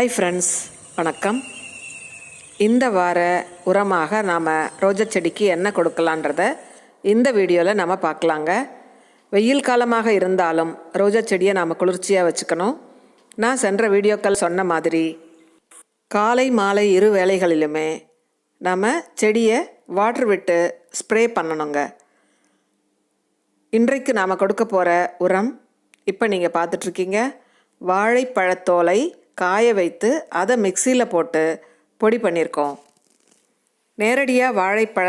Hi friends வணக்கம். இந்த வார உரமாக நாம் ரோஜா செடிக்கு என்ன கொடுக்கலான்றத இந்த வீடியோவில் நம்ம பார்க்கலாங்க. வெயில் காலமாக இருந்தாலும் ரோஜா செடியை நாம் குளிர்ச்சியாக வச்சுக்கணும். நான் சென்ற வீடியோக்கள் சொன்ன மாதிரி காலை மாலை இரு வேளைகளிலுமே நம்ம செடியை வாட்டர் விட்டு ஸ்ப்ரே பண்ணணுங்க. இன்றைக்கு நாம் கொடுக்க போகிற உரம் இப்போ நீங்கள் பார்த்துட்ருக்கீங்க வாழைப்பழத்தோலை காய வைத்து அதை மிக்சியில் போட்டு பொடி பண்ணியிருக்கோம். நேரடியாக வாழைப்பழ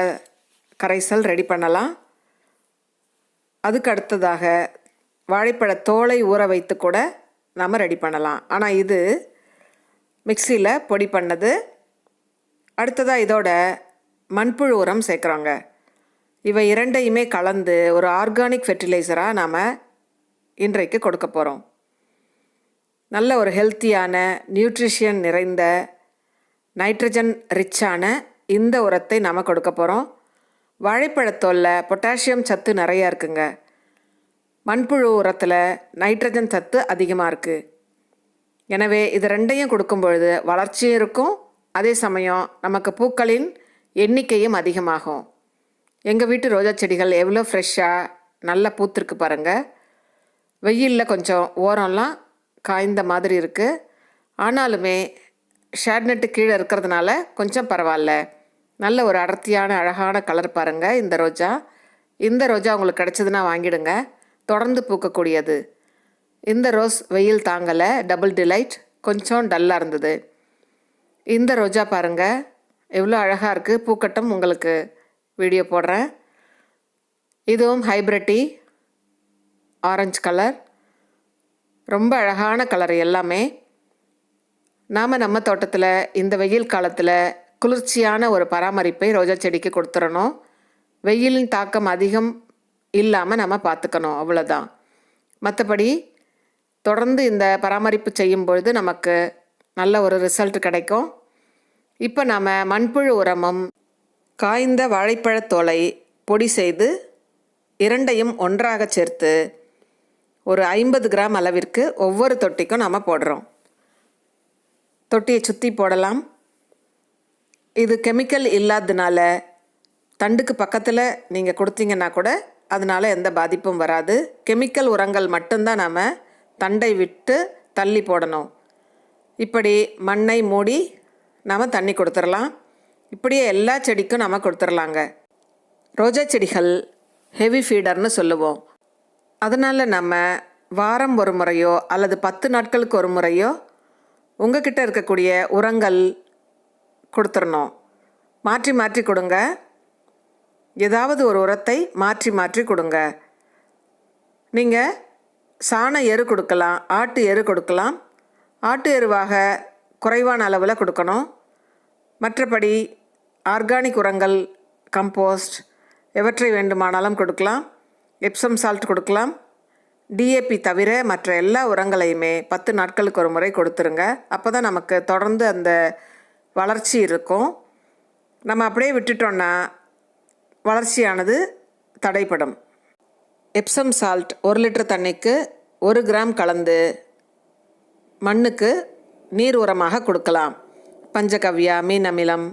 கரைசல் ரெடி பண்ணலாம். அதுக்கு அடுத்ததாக வாழைப்பழ தோலை ஊற வைத்து கூட நம்ம ரெடி பண்ணலாம். ஆனால் இது மிக்சியில் பொடி பண்ணது. அடுத்ததாக இதோட மண்புழு உரம் சேர்க்குறோங்க. இவை இரண்டையுமே கலந்து ஒரு ஆர்கானிக் ஃபெர்டிலைசராக நாம் இன்றைக்கு கொடுக்க போகிறோம் நல்ல ஒரு ஹெல்த்தியான நியூட்ரிஷியன் நிறைந்த நைட்ரஜன் ரிச்சான இந்த உரத்தை நாம் கொடுக்க போகிறோம் வாழைப்பழத்தோலில் பொட்டாசியம் சத்து நிறையா இருக்குங்க. மண்புழு உரத்தில் நைட்ரஜன் சத்து அதிகமாக இருக்குது எனவே இது ரெண்டையும் கொடுக்கும் பொழுது வளர்ச்சியும் இருக்கும். அதே சமயம் நமக்கு பூக்களின் எண்ணிக்கையும் அதிகமாகும். எங்கள் வீட்டு ரோஜா செடிகள் எவ்வளோ ஃப்ரெஷ்ஷாக நல்லா பூத்திருக்கு பாருங்கள் வெயிலில் கொஞ்சம் ஓரம்லாம் காய்ந்த மாதிரி இருக்குது ஆனாலுமே ஷேட்நெட்டு கீழே இருக்கிறதுனால கொஞ்சம் பரவாயில்ல. நல்ல ஒரு அடர்த்தியான அழகான கலர் பாருங்கள் இந்த ரோஜா. இந்த ரோஜா உங்களுக்கு கிடச்சதுன்னா வாங்கிடுங்க. தொடர்ந்து பூக்கக்கூடியது. இந்த ரோஸ் வெயில் தாங்கலை டபுள் டிலைட் கொஞ்சம் டல்லாக இருந்தது. இந்த ரோஜா பாருங்கள் எவ்வளோ அழகாக இருக்குது பூக்கட்டும் உங்களுக்கு. வீடியோ போடுறேன். இதுவும் ஹைப்ரிட்டி ஆரஞ்சு கலர் ரொம்ப அழகான கலர் எல்லாமே. நாம் நம்ம தோட்டத்தில் இந்த வெயில் காலத்தில் குளிர்ச்சியான ஒரு பராமரிப்பை ரோஜா செடிக்கு கொடுத்துடணும் வெயிலின் தாக்கம் அதிகம் இல்லாமல் நம்ம பார்த்துக்கணும் அவ்வளோதான் மற்றபடி தொடர்ந்து இந்த பராமரிப்பு செய்யும் பொழுது நமக்கு நல்ல ஒரு ரிசல்ட் கிடைக்கும். இப்போ நாம் மண்புழு உரமும் காய்ந்த வாழைப்பழத்தோலை பொடி செய்து இரண்டையும் ஒன்றாக சேர்த்து ஒரு ஐம்பது கிராம் அளவிற்கு ஒவ்வொரு தொட்டிக்கும் நாம் போடுறோம். தொட்டியை சுற்றி போடலாம். இது கெமிக்கல் இல்லாததுனால தண்டுக்கு பக்கத்தில் நீங்கள் கொடுத்தீங்கன்னா கூட அதனால் எந்த பாதிப்பும் வராது. கெமிக்கல் உரங்கள் மட்டும்தான் நாம் தண்டை விட்டு தள்ளி போடணும். இப்படி மண்ணை மூடி நாம் தண்ணி கொடுத்துடலாம். இப்படியே எல்லா செடிக்கும் நாம் கொடுத்துடலாங்க. ரோஜா செடிகள் ஹெவி ஃபீடர்னு சொல்லுவோம். அதனால் நம்ம வாரம் ஒரு முறையோ அல்லது பத்து நாட்களுக்கு ஒரு முறையோ உங்ககிட்ட இருக்கக்கூடிய உரங்கள் கொடுத்துடணும் மாற்றி மாற்றி கொடுங்க. ஏதாவது ஒரு உரத்தை மாற்றி மாற்றி கொடுங்க. நீங்கள் சாண எரு கொடுக்கலாம் ஆட்டு எரு கொடுக்கலாம். ஆட்டு எருவாக குறைவான அளவில் கொடுக்கணும். மற்றபடி ஆர்கானிக் உரங்கள் கம்போஸ்ட் எவற்றை வேண்டுமானாலும் கொடுக்கலாம். எப்சம் சால்ட் கொடுக்கலாம். டிஏபி தவிர மற்ற எல்லா உரங்களையுமே பத்து நாட்களுக்கு ஒரு முறை கொடுத்துருங்க. அப்போ தான் நமக்கு தொடர்ந்து அந்த வளர்ச்சி இருக்கும். நம்ம அப்படியே விட்டுட்டோன்னா வளர்ச்சியானது தடைப்படும் எப்சம் சால்ட் ஒரு லிட்டர் தண்ணிக்கு ஒரு கிராம் கலந்து மண்ணுக்கு நீர் உரமாக கொடுக்கலாம். பஞ்சகவ்யா மீன் அமிலம்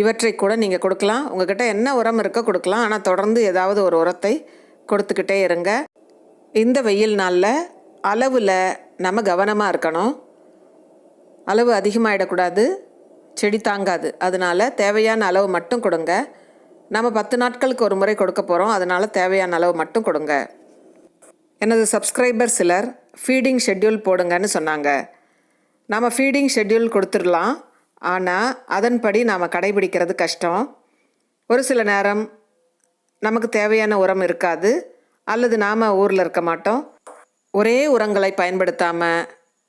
இவற்றை கூட நீங்கள் கொடுக்கலாம். உங்கள்கிட்ட என்ன உரம் இருக்கோ கொடுக்கலாம். ஆனால் தொடர்ந்து ஏதாவது ஒரு உரத்தை கொடுத்துக்கிட்டே இருங்க. இந்த வெயில் நாளில் அளவில் நம்ம கவனமாக இருக்கணும். அளவு அதிகமாகிடக்கூடாது செடி தாங்காது. அதனால் தேவையான அளவு மட்டும் கொடுங்க. நம்ம பத்து நாட்களுக்கு ஒரு முறை கொடுக்க போகிறோம் அதனால் தேவையான அளவு மட்டும் கொடுங்க. எனது சப்ஸ்கிரைபர் சிலர் ஃபீடிங் ஷெட்யூல் போடுங்கன்னு சொன்னாங்க. நாம் ஃபீடிங் ஷெட்யூல் கொடுத்துடலாம். ஆனால் அதன்படி நாம் கடைபிடிக்கிறது கஷ்டம். ஒரு சில நேரம் நமக்கு தேவையான உரம் இருக்காது அல்லது நாம் ஊரில் இருக்க மாட்டோம். ஒரே உரங்களை பயன்படுத்தாமல்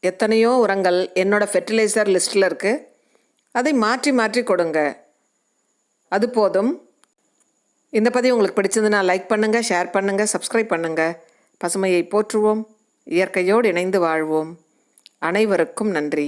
எத்தனையோ உரங்கள் என்னோடய ஃபெர்டிலைசர் லிஸ்ட்டில் இருக்குது அதை மாற்றி மாற்றி கொடுங்க. அது போதும். இந்த பதிவு உங்களுக்கு பிடிச்சதுன்னா லைக் பண்ணுங்கள் ஷேர் பண்ணுங்கள் சப்ஸ்கிரைப் பண்ணுங்கள் பசுமையை போற்றுவோம் இயற்கையோடு இணைந்து வாழ்வோம். அனைவருக்கும் நன்றி.